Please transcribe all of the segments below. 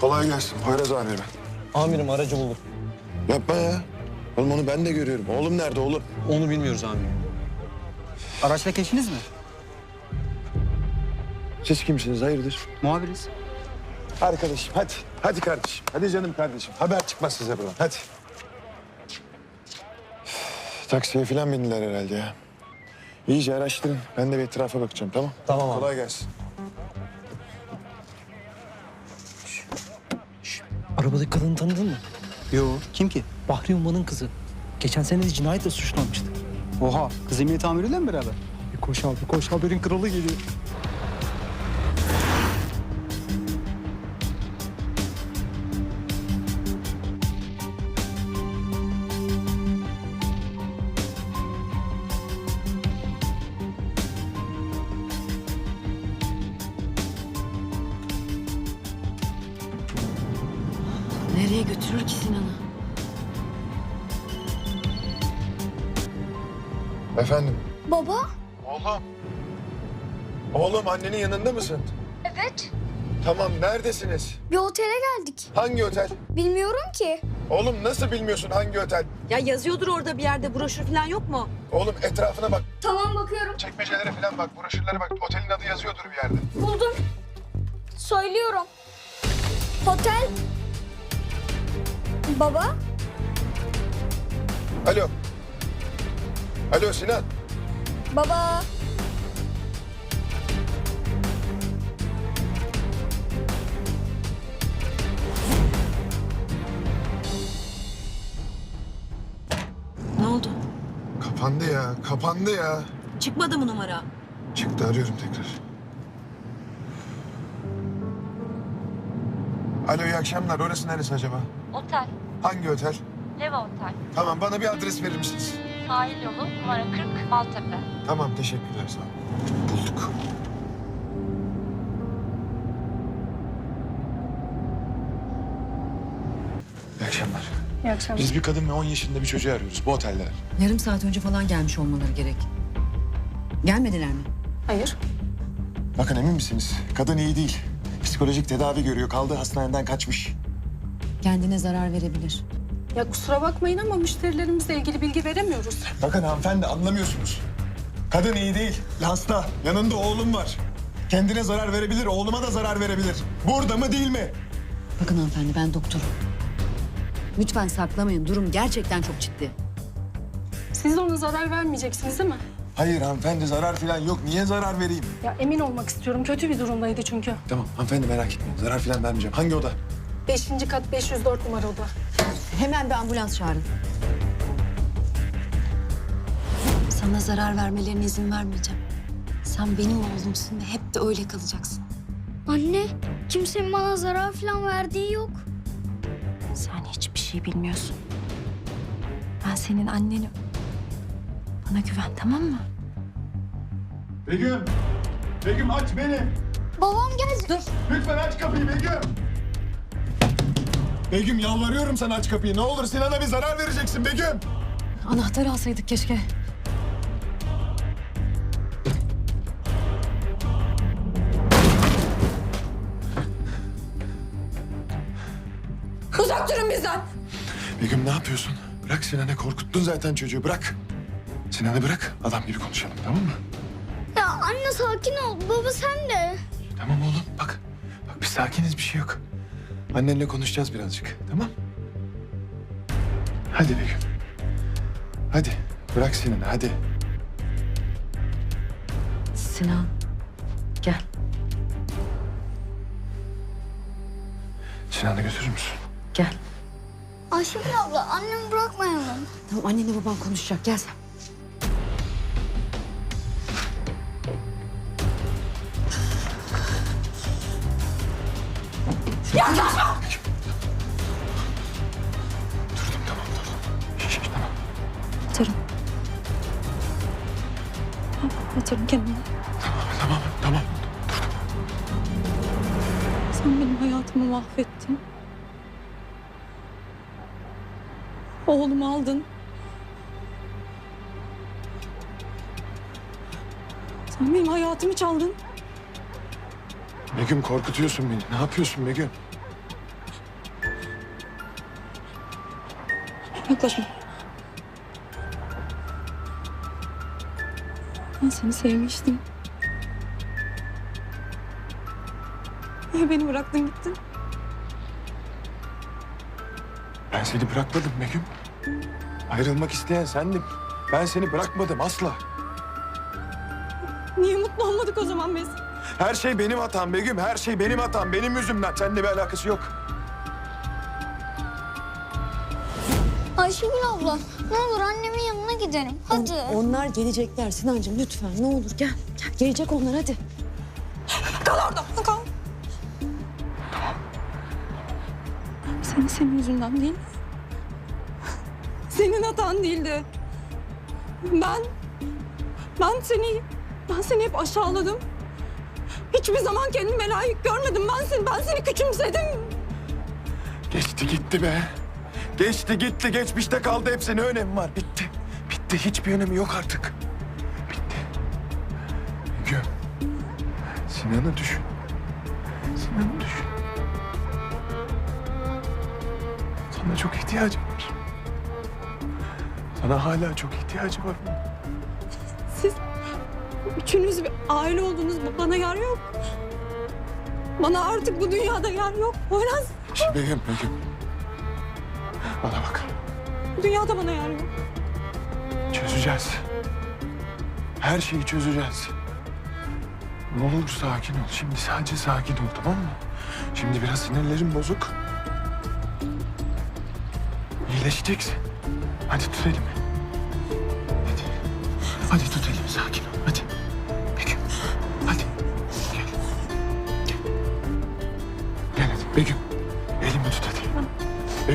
Kolay gelsin. Poyraz amirim ben. Amirim aracı bulduk. Yapma ya. Oğlum onu ben de görüyorum. Oğlum nerede oğlum? Onu bilmiyoruz amirim. Araçla eşiniz mi? Siz kimsiniz? Hayırdır? Muhabiriz. Arkadaşım hadi. Hadi kardeşim. Hadi canım kardeşim. Haber çıkmaz size buradan. Hadi. Üf, Taksiye falan bindiler herhalde ya. İyice araştırın. Ben de bir etrafa bakacağım tamam? Tamam abi. Kolay gelsin. Arabadaki kadını tanıdın mı? Yo, kim ki? Bahri Umman'ın kızı. Geçen sene de cinayetle suçlanmıştı. Oha, kız emniyet amiriyle mi beraber? Bir koş abi koş haberin kralı geliyor. Nereye götürür ki Sinan'ı? Efendim? Baba? Oğlum. Oğlum annenin yanında mısın? Evet. Tamam neredesiniz? Bir otele geldik. Hangi otel? Bilmiyorum ki. Oğlum nasıl bilmiyorsun hangi otel? Ya yazıyordur orada bir yerde broşür falan yok mu? Oğlum etrafına bak. Tamam bakıyorum. Çekmecelere falan bak. Broşürlere bak. Otelin adı yazıyordur bir yerde. Buldum. Söylüyorum. Otel. Baba? Alo. Alo Sinan. Baba. Ne oldu? Kapandı ya. Kapandı ya. Çıkmadı mı numara? Çıktı arıyorum tekrar. Alo iyi akşamlar. Orası neresi acaba? Otel, Hangi otel? Leva Otel. Tamam bana bir adres verir misiniz? Sahil yolu numara 40 Maltepe. Tamam teşekkürler sağ olun. Bulduk. İyi akşamlar. İyi akşamlar. Biz bir kadın ve 10 yaşında bir çocuğu arıyoruz. Bu oteldeler. Yarım saat önce falan gelmiş olmaları gerek. Gelmediler mi? Hayır. Bakın emin misiniz? Kadın iyi değil. Psikolojik tedavi görüyor. Kaldığı hastaneden kaçmış. Kendine zarar verebilir. Ya kusura bakmayın ama müşterilerimizle ilgili bilgi veremiyoruz. Bakın hanımefendi anlamıyorsunuz. Kadın iyi değil. Hasta. Yanında oğlum var. Kendine zarar verebilir, oğluma da zarar verebilir. Burada mı değil mi? Bakın hanımefendi ben doktorum. Lütfen saklamayın. Durum gerçekten çok ciddi. Siz de ona zarar vermeyeceksiniz değil mi? Hayır hanımefendi zarar falan yok. Niye zarar vereyim? Ya emin olmak istiyorum. Kötü bir durumdaydı çünkü. Tamam hanımefendi merak etmeyin. Zarar falan vermeyeceğim. Hangi oda? Beşinci kat 504 numara oda. Hemen bir ambulans çağırın. Sana zarar vermelerine izin vermeyeceğim. Sen benim oğlumsun ve hep de öyle kalacaksın. Anne, kimsenin bana zarar falan verdiği yok. Sen hiçbir şey bilmiyorsun. Ben senin annenim. Bana güven tamam mı? Begüm. Begüm aç beni. Babam geldi. Lütfen aç kapıyı Begüm. Begüm yalvarıyorum sana aç kapıyı. Ne olur Sinan'a bir zarar vereceksin Begüm. Anahtarı alsaydık keşke. Uzak durun bizden. Begüm ne yapıyorsun? Bırak Sinan'ı korkuttun zaten çocuğu bırak. Sinan'ı bırak adam gibi konuşalım tamam mı? Anne sakin ol. Baba sen de. Tamam oğlum bak. Bak biz sakiniz bir şey yok. Annenle konuşacağız birazcık tamam? Hadi Begüm. Hadi bırak Sinan'ı hadi. Sinan gel. Sinan'ı götürür müsün? Gel. Ayşegül abla annemi bırakmayalım. Tamam annenle baban konuşacak. Gel sen. Durdum tamam durdum. Şş, şş, tamam. Yatırın. Tamam, yatırın kendini. Tamam tamam. Sen benim hayatımı mahvettin. Oğlumu aldın. Sen benim hayatımı çaldın. Begüm korkutuyorsun beni. Ne yapıyorsun Begüm? Yaklaşma. Ben seni sevmiştim. Niye beni bıraktın gittin? Ben seni bırakmadım Begüm. Ayrılmak isteyen sendin. Ben seni bırakmadım asla. Niye mutlu olmadık o zaman biz? Her şey benim hatam Begüm. Her şey benim hatam. Benim yüzümden. Seninle bir alakası yok. Ayşegül abla ne olur annemin yanına gidelim. Hadi. Onlar gelecekler Sinancığım lütfen ne olur gel. gel. Gelecek onlar hadi. Kal orada, kal. Seni senin yüzünden değil. Senin hatan değildi. Ben, ben seni, ben seni hep aşağıladım. Hiçbir zaman kendime layık görmedim. Ben seni, ben seni küçümsedim. Geçti gitti be. Geçti gitti. Geçmişte kaldı. Hepsi ne önemi var? Bitti. Bitti. Hiçbir önemi yok artık. Bitti. Begüm. Sinan'ı düşün. Sinan'ı düşün. Sana çok ihtiyacım var. Sana hala çok ihtiyacı var. Siz üçünüz bir aile oldunuz. Bana yer yok. Bana artık bu dünyada yer yok. Poyraz, Begüm, Begüm. Bana bak. bu dünyada bana yer yok. Çözeceğiz. Her şeyi çözeceğiz. Ne olur sakin ol. Şimdi sadece sakin ol tamam mı? Şimdi biraz sinirlerin bozuk. İyileşeceksin. Hadi tut elimi. Hadi. Hadi tut elimi sakin ol.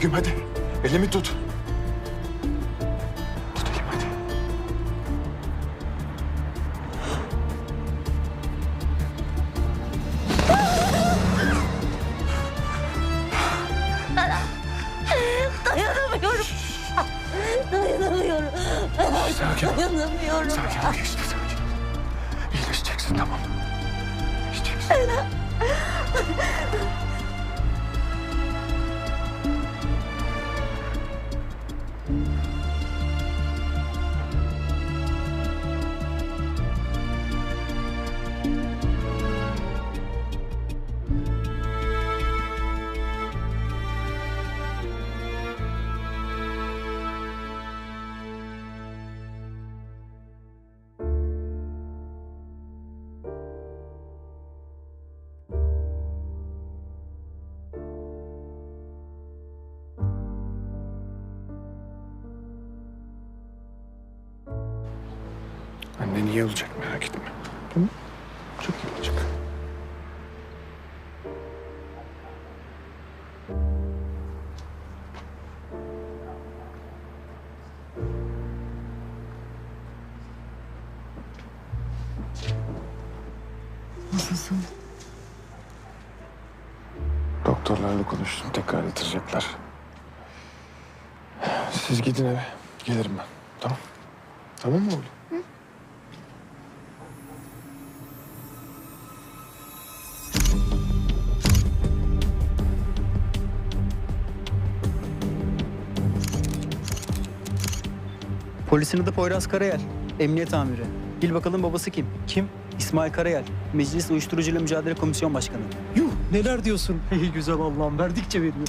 Begüm hadi. Elimi tut. Tut elimi hadi. Dayanamıyorum. Dayanamıyorum. Sakin ol. Dayanamıyorum. Sakin ol geçti sakin. İyileşeceksin tamam mı? İyileşeceksin. Annen iyi olacak merak etme. Tamam Çok iyi olacak. Nasılsın? Doktorlarla konuştum tekrar yatıracaklar. Siz gidin eve. Gelirim ben. Tamam. Tamam mı oğlum? Polisin adı Poyraz Karayel. Emniyet amiri. Bil bakalım babası kim? Kim? İsmail Karayel. Meclis Uyuşturucuyla Mücadele Komisyon Başkanı. Yuh neler diyorsun? Ey güzel Allah'ım verdikçe veriyor.